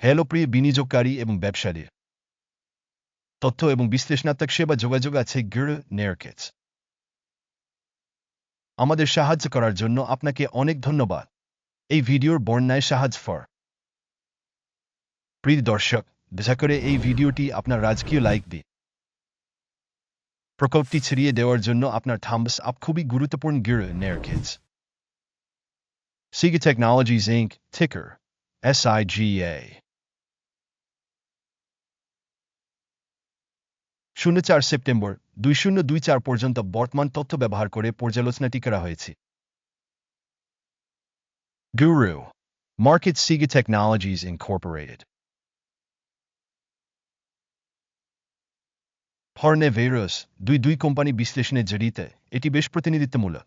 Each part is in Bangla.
হ্যালো প্রিয় বিনিয়োগকারী এবং ব্যবসায়ী তথ্য এবং বিশ্লেষণাত্মক সেবা যোগাযোগ আছে গির নেয়ারকেটস আমাদের সাহায্য করার জন্য আপনাকে অনেক ধন্যবাদ। এই ভিডিওর বর্ণায় সাহায্য ফর। প্রিয় দর্শক দয়া করে এই ভিডিওটি আপনার রাজকীয় লাইক দিন প্রকল্পটি ছড়িয়ে দেওয়ার জন্য আপনার থাম্বস আপ খুবই গুরুত্বপূর্ণ Gir নেয়ারকেটস Siga Technologies Inc., ticker SIGA. শূন্য চার সেপ্টেম্বর, দুই শূন্য দুই চার পর্যন্ত বর্তমান তথ্য ব্যবহার করে পর্যালোচনাটি করা হয়েছে। Guru, Market Siga Technologies Incorporated হর্নে ভেরস দুই দুই কোম্পানি বিশ্লেষণে জড়িত এটি বেশ প্রতিনিধিত্বমূলক।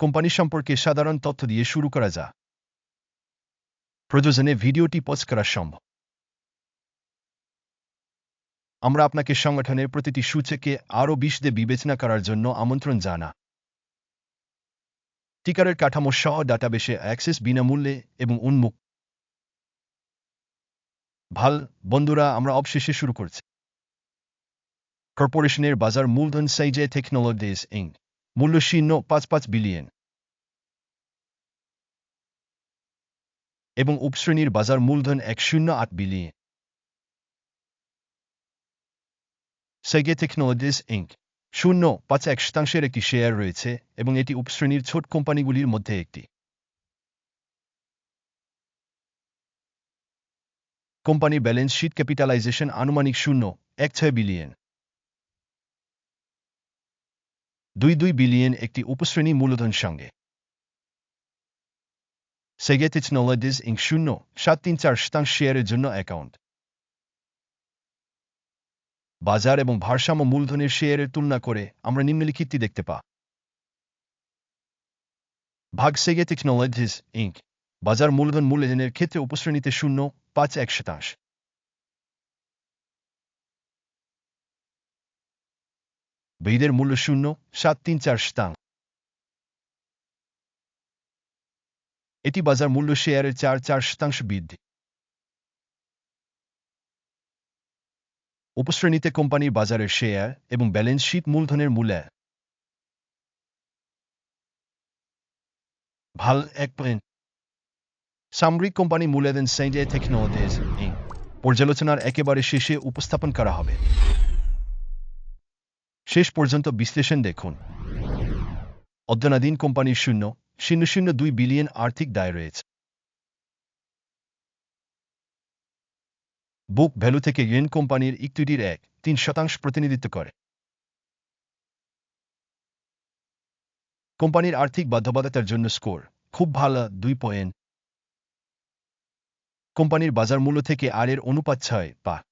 কোম্পানি সম্পর্কে সাধারণ তথ্য দিয়ে শুরু করা যা প্রযোজনে ভিডিওটি পোস্ট করা সম্ভব। আমরা আপনাকে সংগঠনের প্রতিটি সূচকে আরও বিশদে বিবেচনা করার জন্য আমন্ত্রণ জানা। টিকারের কাঠামো সহ ডাটাবেসে অ্যাক্সেস বিনামূল্যে এবং উন্মুখ ভালো, বন্ধুরা, আমরা অবশেষে শুরু করছি। কর্পোরেশনের বাজার মূলধন সাইজে টেকনোলজিস ইং মূল্য শূন্য পাঁচ পাঁচ বিলিয়ন। এবং উপশ্রেণীর বাজার মূলধন এক শূন্য আট বিলিয়ন। সেগে টেকনোলজিস ইঙ্ক শূন্য, পাঁচ এক শতাংশের একটি শেয়ার রয়েছে এবং এটি উপশ্রেণীর ছোট কোম্পানিগুলির মধ্যে একটি। কোম্পানির ব্যালেন্স শিট ক্যাপিটালাইজেশন আনুমানিক শূন্য, এক ছয় বিলিয়ন দুই দুই বিলিয়ন একটি উপশ্রেণী মূলধন সঙ্গে। সেগে টেকনোলজিস ইঙ্ক শূন্য, সাত তিন চার শতাংশ শেয়ারের জন্য অ্যাকাউন্ট বাজার এবং ভারসাম্য মূলধনের শেয়ারের তুলনা করে আমরা নিম্নলিখিতটি দেখতে পা। ভাগ সেগে টেকনোলজিস, ইঙ্ক, বাজার মূলধন মূল্যজনের ক্ষেত্রে উপশ্রেণীতে শূন্য, পাঁচ এক শতাংশ বেদের মূল্য শূন্য, সাত তিন চার শতাংশ। এটি বাজার মূল্য শেয়ারের চার চার শতাংশ বৃদ্ধি। উপশ্রেণীতে কোম্পানির বাজারের শেয়ার এবং ব্যালেন্স শিট মূলধনের মূল্য। ভালো এক পয়েন্ট সামরিক কোম্পানি মূল্যায়ন সেন্ট টেকনোলজিস পর্যালোচনার একেবারে শেষে উপস্থাপন করা হবে। শেষ পর্যন্ত বিশ্লেষণ দেখুন। অধ্যয়নাধীন কোম্পানির শূন্য শূন্য শূন্য দুই বিলিয়ন আর্থিক দায় রয়েছে। বুক ভ্যালু থেকে ইয়েন কোম্পানির ইকুইটির এক, তিন শতাংশ প্রতিনিধিত্ব করে। কোম্পানির আর্থিক বাধ্যবাধকতার জন্য স্কোর, খুব ভালো দুই পয়েন্ট। কোম্পানির বাজার মূল্য থেকে আর এর অনুপাত ছয় পা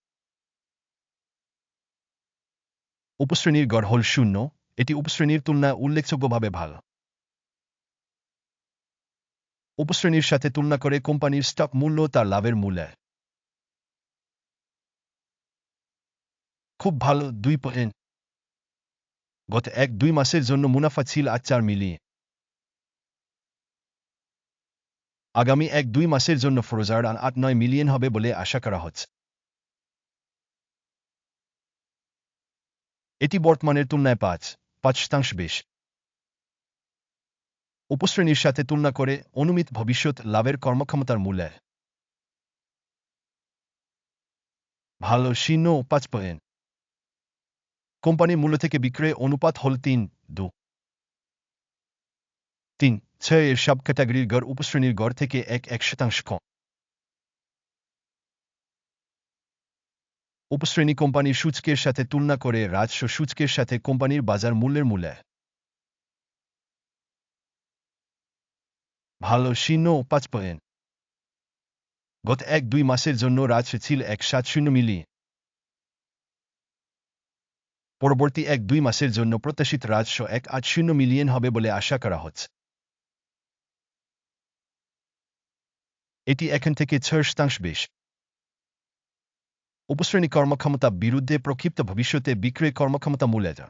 উপশ্রেণীর গড় হল শূন্য, এটি উপশ্রেণীর তুলনায় উল্লেখযোগ্যভাবে ভালো। উপশ্রেণীর সাথে তুলনা করে কোম্পানির স্টক মূল্য তার লাভের মূল্যে। খুব ভালো দুই পয়েন্ট গত এক দুই মাসের জন্য মুনাফা ছিল আর চার মিলিয়ে আগামী এক দুই মাসের জন্য ফরোজার আট নয় মিলিয়ন হবে বলে আশা করা হচ্ছে। এটি বর্তমানের তুলনায় পাঁচ পাঁচ শতাংশ বেশ। উপশ্রেণীর সাথে তুলনা করে অনুমিত ভবিষ্যৎ লাভের কর্মক্ষমতার মূল্যে ভালো শূন্য পাঁচ পয়েন্ট কোম্পানির মূল্য থেকে বিক্রয় অনুপাত হল তিন দু। তিন, ছয় এর সব ক্যাটাগরির গড় উপশ্রেণীর গড় থেকে এক এক শতাংশ কম। উপশ্রেণী কোম্পানির সূচকের সাথে তুলনা করে রাজস্ব সূচকের সাথে কোম্পানির বাজার মূল্যের মূল্যে ভালো শূন্য পাঁচ পয়েন্ট। গত এক দুই মাসের জন্য রাজস্ব ছিল এক সাত শূন্য মিলিয়ন পরবর্তী এক দুই মাসের জন্য প্রত্যাশিত রাজস্ব এক আট শূন্য মিলিয়ন হবে বলে আশা করা হচ্ছে। এটি এখন থেকে ছয় শতাংশ বেশ। উপশ্রেণী কর্মক্ষমতা বিরুদ্ধে প্রক্ষিপ্ত ভবিষ্যতে বিক্রয় কর্মক্ষমতা মূল্যে যা।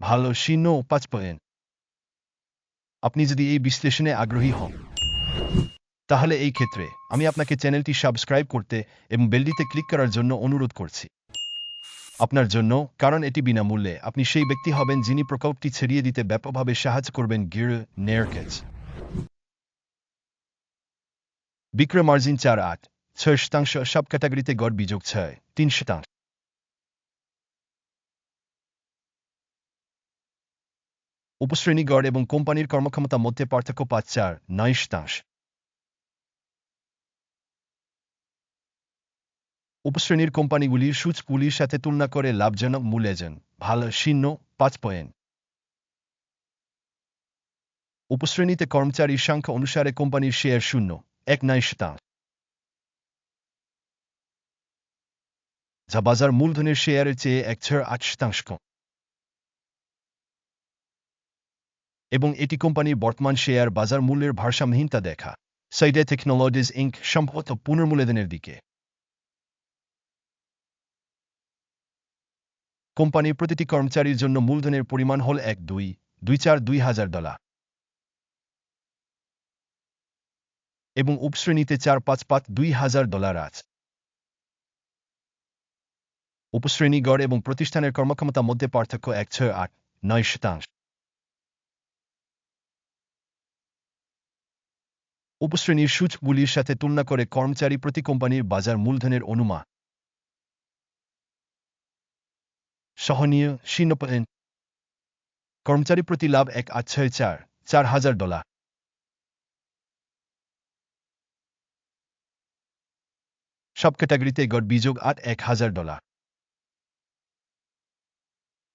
ভালো শূন্য পাঁচ পয়েন্ট। আপনি যদি এই বিশ্লেষণে আগ্রহী হন, তাহলে এই ক্ষেত্রে আমি আপনাকে চ্যানেলটি সাবস্ক্রাইব করতে এবং বেলটিতে ক্লিক করার জন্য অনুরোধ করছি। আপনার জন্য, কারণ এটি বিনামূল্যে। আপনি সেই ব্যক্তি হবেন যিনি প্রকল্পটি ছড়িয়ে দিতে ব্যাপকভাবে সাহায্য করবেন গির নেয়ারকেজ বিক্রয় মার্জিন চার আট, ছয় শতাংশ সব ক্যাটাগরিতে গড় বিযোগ ছয়, তিন শতাংশ। উপশ্রেণী গড় এবং কোম্পানির কর্মক্ষমতা মধ্যে পার্থক্য পাঁচ চার, নয় শতাংশ। উপশ্রেণীর কোম্পানিগুলির সূচগুলির সাথে তুলনা করে লাভজনক মূল্যায়জন ভালো শূন্য পাঁচ পয়েন্ট। উপশ্রেণীতে কর্মচারীর সংখ্যা অনুসারে কোম্পানির শেয়ার শূন্য, এক যা বাজার মূলধনের শেয়ারের চেয়ে এক ছয় আট শতাংশ কম। এবং এটি কোম্পানির বর্তমান শেয়ার বাজার মূল্যের ভারসাম্যহীনতা দেখা। সাইডে টেকনোলজিস ইঙ্ক সম্ভবত পুনর্মূল্যায়নের দিকে। কোম্পানির প্রতিটি কর্মচারীর জন্য মূলধনের পরিমাণ হল এক, দুই দুই চার, দুই হাজার ডলার। এবং উপশ্রেণীতে চার, পাঁচ পাঁচ, দুই হাজার ডলার আছে। উপশ্রেণী গড় এবং প্রতিষ্ঠানের কর্মক্ষমতা মধ্যে পার্থক্য এক, ছয়, আট, নয় শতাংশ। উপশ্রেণীর সূচগুলির সাথে তুলনা করে কর্মচারী প্রতি কোম্পানির বাজার মূলধনের অনুমান। সহনীয় শূন্য কর্মচারী প্রতি লাভ এক আট ছয় চার চার হাজার ডলার। সব ক্যাটাগরিতে গড় বিযোগ আট এক হাজার ডলার।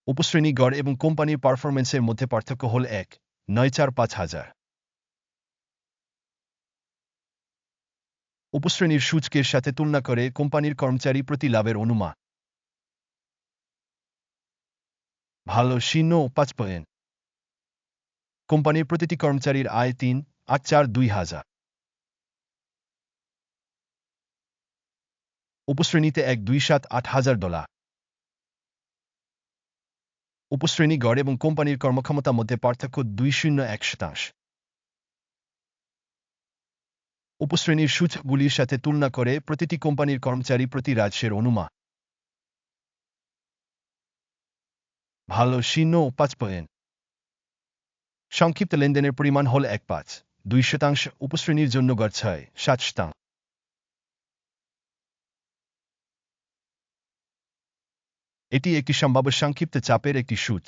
উপশ্রেণী গড় এবং কোম্পানির পারফরমেন্সের মধ্যে পার্থক্য হল এক, নয় চার পাঁচ হাজার। উপশ্রেণীর সূচকের সাথে তুলনা করে কোম্পানির কর্মচারী প্রতি লাভের অনুমান ভালো শূন্য পাঁচ পয়েন্ট। কোম্পানির প্রতিটি কর্মচারীর আয় তিন আট চার দুই হাজার। উপশ্রেণীতে এক দুই সাত আট হাজার ডলার। উপশ্রেণী গড় এবং কোম্পানির কর্মক্ষমতা মধ্যে পার্থক্য দুই শূন্য এক শতাংশ। উপশ্রেণীর সূচকগুলির সাথে তুলনা করে প্রতিটি কোম্পানির কর্মচারী প্রতি রাজ্যের অনুমান। ভালো শূন্য পাঁচ পয়েন্ট। সংক্ষিপ্ত লেনদেনের পরিমাণ হল এক পাঁচ। দুই শতাংশ উপশ্রেণীর জন্য গড় ছয়, সাত শতাংশ। এটি একটি সম্ভাব্য সংক্ষিপ্ত চাপের একটি সূচ।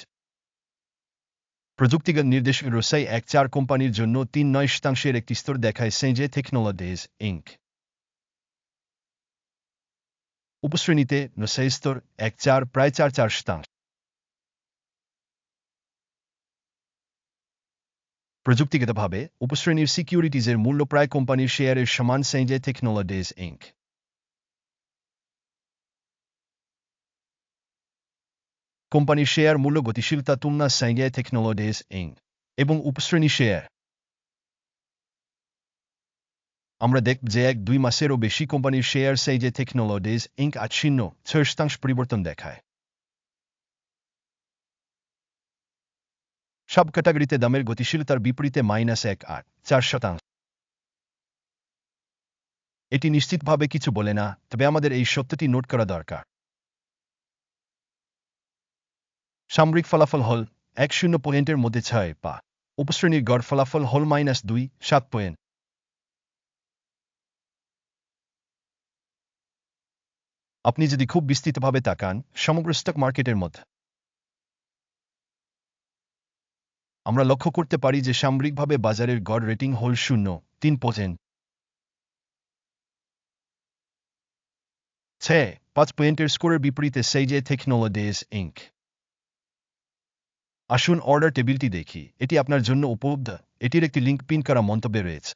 প্রযুক্তিগত নির্দেশ রসাই এক চার কোম্পানির জন্য তিন নয় শতাংশের একটি স্তর দেখায় সেঞ্জে টেকনোলজিস ইঙ্ক উপশ্রেণীতে নসাই স্তর এক চার, প্রায় চার চার শতাংশ। প্রযুক্তিগতভাবে উপশ্রেণীর সিকিউরিটিজের মূল্য প্রায় কোম্পানির শেয়ারের সমান সেঞ্জে টেকনোলজিস ইঙ্ক কোম্পানির শেয়ার মূল্য গতিশীলতা তুলনা সেঞ্জে টেকনোলজিস ইঙ্ক এবং উপশ্রেণী শেয়ার। আমরা দেখব যে এক দুই মাসেরও বেশি কোম্পানির শেয়ার সেজে টেকনোলজিস ইঙ্ক আচ্ছিন্ন, ছয় শতাংশ পরিবর্তন দেখায়। সব ক্যাটাগরিতে দামের গতিশীলতার বিপরীতে মাইনাস এক আট চার শতাংশ। এটি নিশ্চিতভাবে কিছু বলে না, তবে আমাদের এই সত্যটি নোট করা দরকার। সামরিক ফলাফল হল এক শূন্য পয়েন্টের মধ্যে ছয় পা, উপশ্রেণীর গড় ফলাফল হল মাইনাস দুই, সাত পয়েন্ট। আপনি যদি খুব বিস্তৃতভাবে তাকান, সমগ্র স্টক মার্কেটের মধ্যে আমরা লক্ষ্য করতে পারি যে সামরিকভাবে বাজারের গড় রেটিং হল শূন্য, তিন পয়েন্ট ছে, পাঁচ পয়েন্টের স্কোরের বিপরীতে সেইজে টেকনোলজিস ইঙ্ক আসুন অর্ডার টেবিলটি দেখি। এটি আপনার জন্য উপলব্ধ। এটির একটি লিঙ্ক পিন করা মন্তব্যে রয়েছে।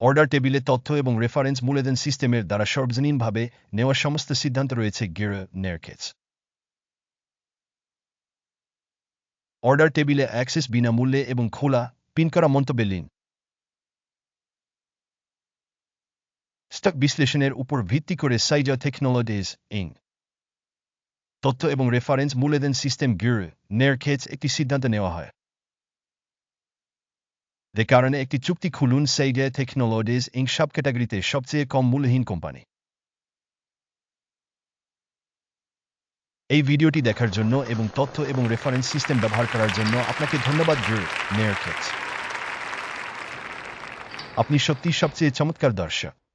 অর্ডার টেবিলে তথ্য এবং রেফারেন্স মূল্যদান সিস্টেমের দ্বারা সর্বজনীনভাবে নেওয়া সমস্ত সিদ্ধান্ত রয়েছে গির নেরকেজ অর্ডার টেবিলে অ্যাক্সেস বিনামূল্যে এবং খোলা পিন করা মন্তব্যে লিন। স্টক বিশ্লেষণের উপর ভিত্তি করে সাইজা টেকনোলজিস ইং তথ্য এবং রেফারেন্স মূল্যদান সিস্টেম গির নের ক্ষেত্রে একটি সিদ্ধান্ত নেওয়া হয়। যে কারণে একটি চুক্তি খুলুন সেইডে টেকনোলজিস ইং সব ক্যাটাগরিতে সবচেয়ে কম মূল্যহীন কোম্পানি। এই ভিডিওটি দেখার জন্য এবং তথ্য এবং রেফারেন্স সিস্টেম ব্যবহার করার জন্য আপনাকে ধন্যবাদ নেয়ার আপনি সত্যি সবচেয়ে চমৎকার দর্শক।